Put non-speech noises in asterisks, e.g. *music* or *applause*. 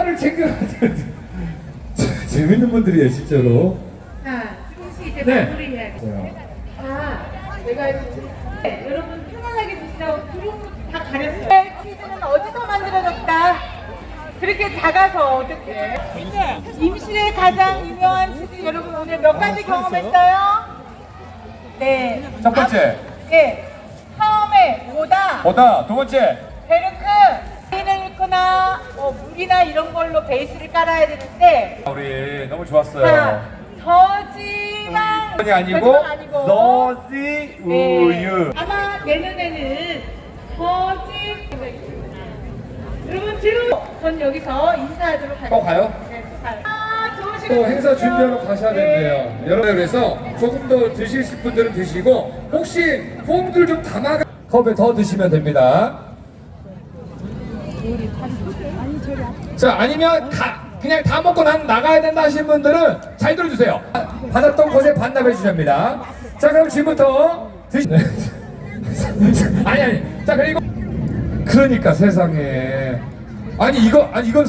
콜라를 챙겨가세요. 재밌는 분들이에요, 진짜로. 자, 지금 씨 이제 네. 마무리해야겠어요. 아, 내가 이거 네, 여러분 편안하게 드시라고 두릅 다 가렸어요. 네, 치즈는 어디서 만들어졌다? 그렇게 작아서 어떻게? 임실의 가장 유명한 치즈 여러분 오늘 몇 가지 경험했어요? 네. 첫 번째. 아, 네. 처음에 오다, 보다 두 번째. 베르크, 을 넣거나 뭐 물이나 이런 걸로 베이스를 깔아야 되는데 우리 너무 자, 좋았어요. 저지방 전이 아니고 저지방 아니고 너지 네. 우유. 아마 내년에는 저지 여러분 지금 전 여기서 인사하도록 할게요. 또 가요? 네, 또 가요. 아, 좋은 시간 또 행사? 준비하러 가셔야 된대요. 여러분 그래서 조금 더 드실 분들은 드시고 혹시 폼들 좀 담아가 컵에 더 드시면 됩니다. 자 아니면 다 그냥 다 먹고 난 나가야 된다 하시는 분들은 잘 들어주세요. 받았던 것에 반납해 주십니다. 자 그럼 지금부터 드시. *laughs* 아니 아니. 자 그리고 그러니까 세상에 아니 이거 아니 이건.